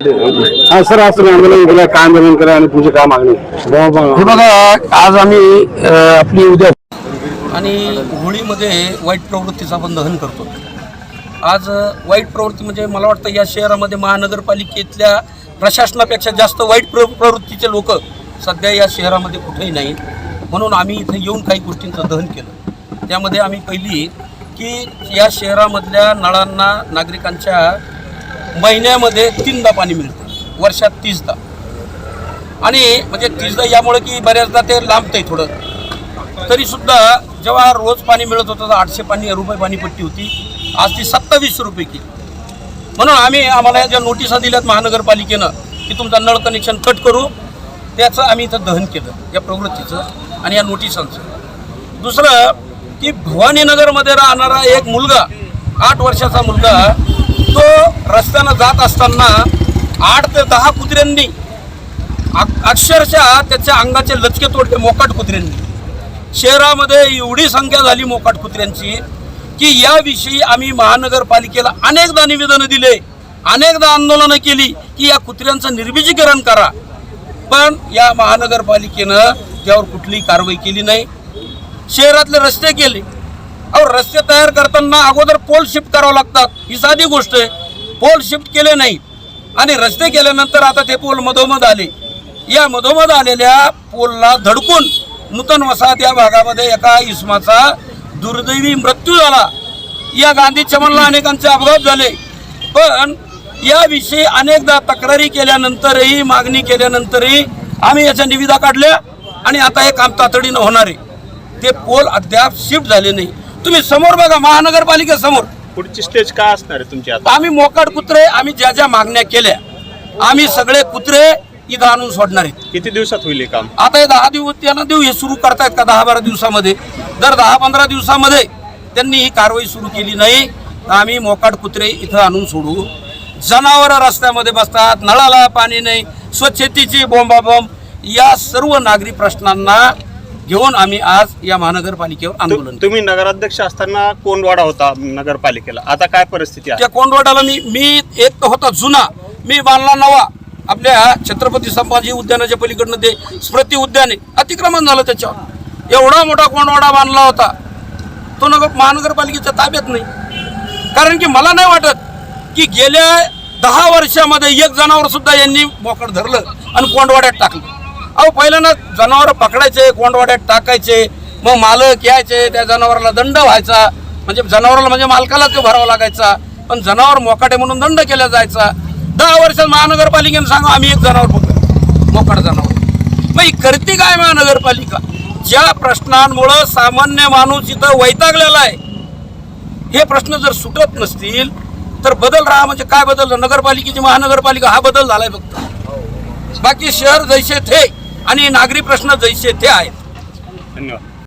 हा सर तुम्ही आंदोलन केलं काय आंदोलन केलं आणि तुमची काय मागणी? हे बघा आज आम्ही आपली उद्या आणि होळीमध्ये वाईट प्रवृत्तीचा आपण दहन करतो. आज वाईट प्रवृत्ती म्हणजे मला वाटतं या शहरामध्ये महानगरपालिकेतल्या प्रशासनापेक्षा जास्त वाईट प्र प्रवृत्तीचे लोक सध्या या शहरामध्ये कुठेही नाहीत म्हणून आम्ही इथं येऊन काही गोष्टींचं दहन केलं. त्यामध्ये आम्ही पहिली की या शहरामधल्या नळांना नागरिकांच्या महिन्यामध्ये तीनदा पाणी मिळतं. वर्षात तीसदा. आणि म्हणजे तीसदा यामुळे की बऱ्याचदा ते लांबतंय थोडं. तरीसुद्धा जेव्हा रोज पाणी मिळत होतं तर आठशे पाणी रुपये पाणीपट्टी होती. आज ती सत्तावीस रुपये केली. म्हणून आम्ही आम्हाला या ज्या नोटिसा दिल्यात महानगरपालिकेनं की तुमचा नळ कनेक्शन कट करू. त्याचं आम्ही इथं दहन केलं या प्रवृत्तीचं आणि या नोटिसांचं. दुसरं की भवानीनगरमध्ये राहणारा एक मुलगा आठ वर्षाचा मुलगा तो रस्त्यानं जात असताना आठ ते दहा कुत्र्यांनी अक्षरशः त्याच्या अंगाचे लचके तोडले मोकाट कुत्र्यांनी. शहरामध्ये एवढी संख्या झाली मोकाट कुत्र्यांची की याविषयी आम्ही महानगरपालिकेला अनेकदा निवेदनं दिले अनेकदा आंदोलनं केली की या कुत्र्यांचं निर्बीजीकरण करा. पण या महानगरपालिकेनं त्यावर कुठलीही कारवाई केली नाही. शहरातले रस्ते केले. अहो रस्ते तयार करताना अगोदर पोल शिफ्ट करावं लागतात. ही साधी गोष्ट आहे. पोल शिफ्ट केले नाही आणि रस्ते केल्यानंतर आता ते पोल मधोमध आले. या मधोमध आलेल्या पोलला धडकून नूतन वसाहत या भागामध्ये एका इसमाचा दुर्दैवी मृत्यू झाला. या गांधी चमनला अनेकांचे अपघात झाले. पण याविषयी अनेकदा तक्रारी केल्यानंतरही मागणी केल्यानंतरही आम्ही याच्या निविदा काढल्या आणि आता हे काम तातडीनं होणार आहे. ते पोल अद्याप शिफ्ट झाले नाही. तुम्ही समोर बघा महानगरपालिकेसमोर. पुढची स्टेज काय असणार आहे तुमची आता? आम्ही मोकाट कुत्रे आम्ही ज्या ज्या मागण्या केल्या आम्ही सगळे कुत्रे इथं आणून सोडणार आहेत. किती दिवसात होईल हे काम? आता हे दहा दिवस त्यांना देऊ हे सुरू करतायत का दहा बारा दिवसामध्ये? जर दहा पंधरा दिवसामध्ये त्यांनी ही कारवाई सुरू केली नाही तर आम्ही मोकाट कुत्रे इथं आणून सोडू. जनावरं रस्त्यामध्ये बसतात नळाला पाणी नाही स्वच्छतेची बोंबाबोंब या सर्व नागरी प्रश्नांना घेऊन आम्ही आज या महानगरपालिकेवर आंदोलन तुम्ही नगराध्यक्ष असताना कोंडवाडा होता नगरपालिकेला. आता काय परिस्थिती आहे? त्या कोंडवाडाला मी मी एक होता जुना. मी बांधला नवा. आपल्या छत्रपती संभाजी उद्यानाच्या पलीकडनं ते स्मृती उद्यान अतिक्रमण झालं त्याच्यावर. एवढा मोठा कोंडवाडा बांधला होता. तो नगर महानगरपालिकेच्या ताब्यात नाही. कारण की मला नाही वाटत की गेल्या दहा वर्षामध्ये एक जनावर सुद्धा यांनी मोकड धरलं आणि कोंडवाड्यात टाकलं. अहो पहिल्यांदा जनावर पकडायचे कोंडवाड्यात टाकायचे मग मालक यायचे त्या जनावराला दंड व्हायचा. म्हणजे जनावराला म्हणजे मालकाला तो भरावा लागायचा. पण जनावर मोकाटे म्हणून दंड केला जायचा. दहा वर्षात महानगरपालिकेने सांगा आम्ही एक जनावर पकडलं मोकाट जनावर. मग ही करते काय महानगरपालिका? ज्या प्रश्नांमुळं सामान्य माणूस इथं वैतागलेला आहे हे प्रश्न जर सुटत नसतील तर बदल राहा. म्हणजे काय बदल? नगरपालिकेची महानगरपालिका हा बदल झालाय फक्त. बाकी शहर जैसे थे. आणि नागरी प्रश्न जैसे ते आहेत धन्यवाद।